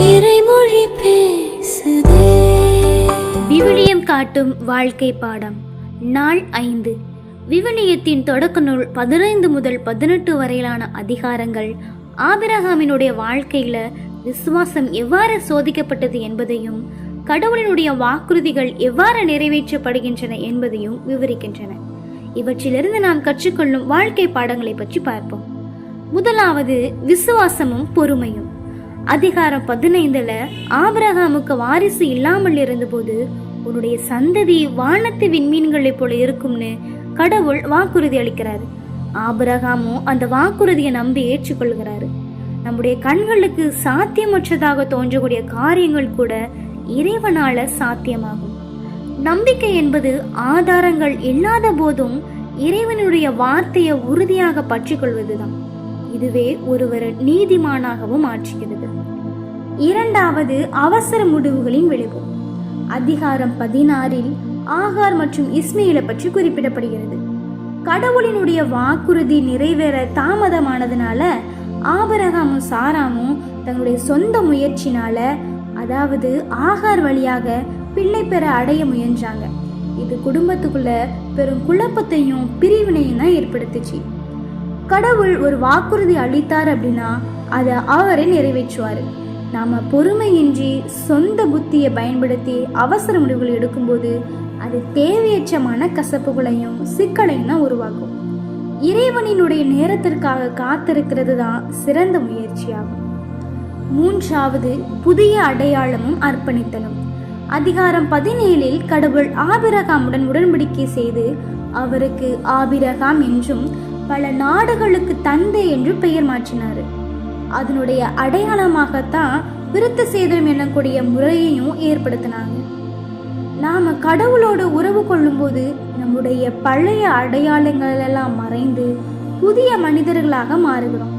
இறைமொழி பேசுதே. விவிலியம் காட்டும் வாழ்க்கை பாடம் நாள் ஐந்து. விவிலியத்தின் தொடக்க நூல் பதினைந்து முதல் பதினெட்டு வரையிலான அதிகாரங்கள் ஆபிரகாமினுடைய வாழ்க்கையில விசுவாசம் எவ்வாறு சோதிக்கப்பட்டது என்பதையும் கடவுளினுடைய வாக்குறுதிகள் எவ்வாறு நிறைவேற்றப்படுகின்றன என்பதையும் விவரிக்கின்றன. இவற்றிலிருந்து நாம் கற்றுக்கொள்ளும் வாழ்க்கை பாடங்களை பற்றி பார்ப்போம். முதலாவது விசுவாசமும் பொறுமையும். அதிகாரம் பதினைந்துல ஆபிரகாமுக்கு வாரிசு இல்லாமல் இருந்தபோது உன்னுடைய சந்ததி வானத்து விண்மீன்களைப் போல இருக்கும்னு கடவுள் வாக்குறுதி அளிக்கிறாரு. ஆபிரகாமும் அந்த வாக்குறுதியை நம்பி ஏற்றுக்கொள்கிறாரு. நம்முடைய கண்களுக்கு சாத்தியமற்றதாக தோன்றக்கூடிய காரியங்கள் கூட இறைவனால சாத்தியமாகும். நம்பிக்கை என்பது ஆதாரங்கள் இல்லாத போதும் இறைவனுடைய வார்த்தையை உறுதியாக பற்றிக்கொள்வதுதான். இதுவே ஒருவர் நீதிமானாகவும் மாற்றுகிறது இரண்டாவது அவசர முடிவுகளின் விளைவு. அதிகாரம் பதினாறில் ஆகார் மற்றும் இஸ்மையிலை பற்றி குறிப்பிடப்படுகிறது. கடவுளினுடைய வாக்குறுதி நிறைவேற தாமதமானதுனால ஆபரகமும் சாராமும் தங்களுடைய சொந்த முயற்சினால அதாவது ஆகார் வழியாக பிள்ளை பெற அடைய முயன்றாங்க. இது குடும்பத்துக்குள்ள பெரும் குழப்பத்தையும் பிரிவினையும் தான் ஏற்படுத்துச்சு. கடவுள் ஒரு வாக்குறுதி அளித்தார் அப்படின்னா அதை அவரே நிறைவேற்றுவார். நாம பொறுமையின்றி சொந்த புத்தியை பயன்படுத்தி அவசர முடிவுகள் எடுக்கும்போது அது தேவையற்ற மனக்கசப்புகளையும் சிக்கலையும் தான் உருவாக்கும். இறைவனினுடைய நேரத்திற்காக காத்திருக்கிறது தான் சிறந்த முயற்சியாகும். மூன்றாவது புதிய அடையாளமும் அர்ப்பணித்தலும். அதிகாரம் பதினேழில் கடவுள் ஆபிரகாமுடன் உடன்படிக்கை செய்து அவருக்கு ஆபிரகாம் என்றும் பல நாடுகளுக்கு தந்தை என்று பெயர் மாற்றினார். அதனுடைய அடையாளமாகத்தான் விருத்த சேதனம் எனக்கூடிய முறையையும் ஏற்படுத்தினாங்க. நாம் கடவுளோடு உறவு கொள்ளும்போது நம்முடைய பழைய அடையாளங்கள் எல்லாம் மறைந்து புதிய மனிதர்களாக மாறுகிறோம்.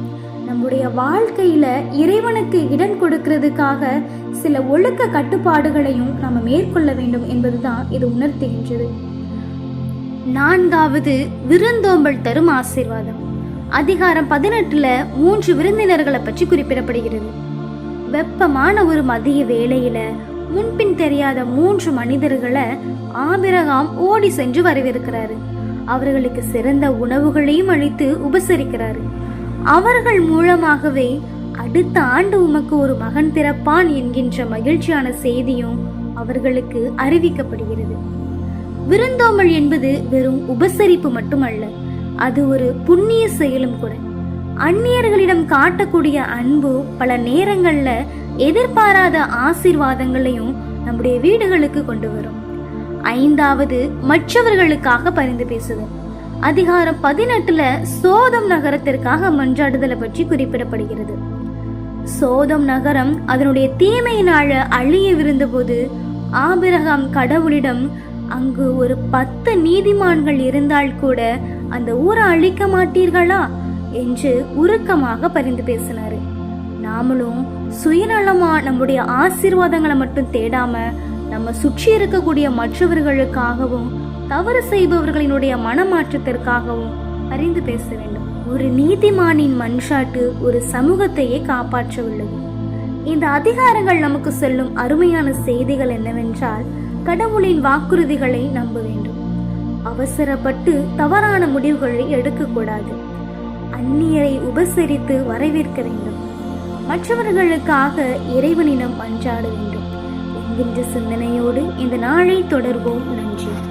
நம்முடைய வாழ்க்கையில இறைவனுக்கு இடம் கொடுக்கிறதுக்காக சில ஒழுக்க கட்டுப்பாடுகளையும் நாம் மேற்கொள்ள வேண்டும் என்பதுதான் இது உணர்த்துகின்றது. நான்காவது விருந்தோம்பல் தரும் ஆசீர்வாதம். அதிகாரம் பதினெட்டுல மூன்று விருந்தினர்களை பற்றி குறிப்பிடப்படுகிறது. வெப்பமான ஒரு மதிய வேளையில முன்பின் தெரியாத மூன்று மனிதர்களை ஆபிரகாம் ஓடி சென்று வரவேற்கிறாரு. அவர்களுக்கு சிறந்த உணவுகளையும் அளித்து உபசரிக்கிறாரு. அவர்கள் மூலமாகவே அடுத்த ஆண்டு உமக்கு ஒரு மகன் பிறப்பான் என்கின்ற மகிழ்ச்சியான செய்தியும் அவர்களுக்கு அறிவிக்கப்படுகிறது. விருந்தோம்பல் என்பது வெறும் உபசரிப்பு மட்டுமல்ல அது ஒரு புண்ணிய செயலும் கூட. அந்நியர்களிடம் காட்டக்கூடிய அன்பு பல நேரங்கள்ல எதிர்பாராத ஆசீர்வாதங்களையும் நம்முடைய வீடுகளுக்கு கொண்டு வரும். ஐந்தாவது மற்றவர்களுக்காக பரிந்து பேசுதல். அதிகாரம் பதினெட்டுல சோதம் நகரத்திற்காக மன்றாடுதலை பற்றி குறிப்பிடப்படுகிறது. சோதம் நகரம் அதனுடைய தீமையினால அழியவிருந்தபோது ஆபிரகாம் கடவுளிடம் அங்கு ஒரு பத்து நீதிமான்கள் இருந்தால் கூட அந்த ஊரை அழிக்க மாட்டீர்களா என்று உருக்கமாக பரிந்து பேசினாரு. நாமளும் சுயநலமா நம்முடைய ஆசீர்வாதங்களை மட்டும் தேடாம நம்ம சுற்றி இருக்கக்கூடிய மற்றவர்களுக்காகவும் தவறு செய்பவர்களினுடைய மனமாற்றத்திற்காகவும் பரிந்து பேச வேண்டும். ஒரு நீதிமானின் மண்சாட்டு ஒரு சமூகத்தையே காப்பாற்ற உள்ளது இந்த அதிகாரங்கள் நமக்கு சொல்லும் அருமையான செய்திகள் என்னவென்றால் கடவுளின் வாக்குறுதிகளை நம்ப வேண்டும். அவசரப்பட்டு தவறான முடிவுகளை எடுக்கக்கூடாது. அந்நியரை உபசரித்து வரவேற்க வேண்டும். மற்றவர்களுக்காக இறைவனிடம் அன்றாட வேண்டும். என்கின்ற சிந்தனையோடு இந்த நாளை தொடர்வோம். நன்றி.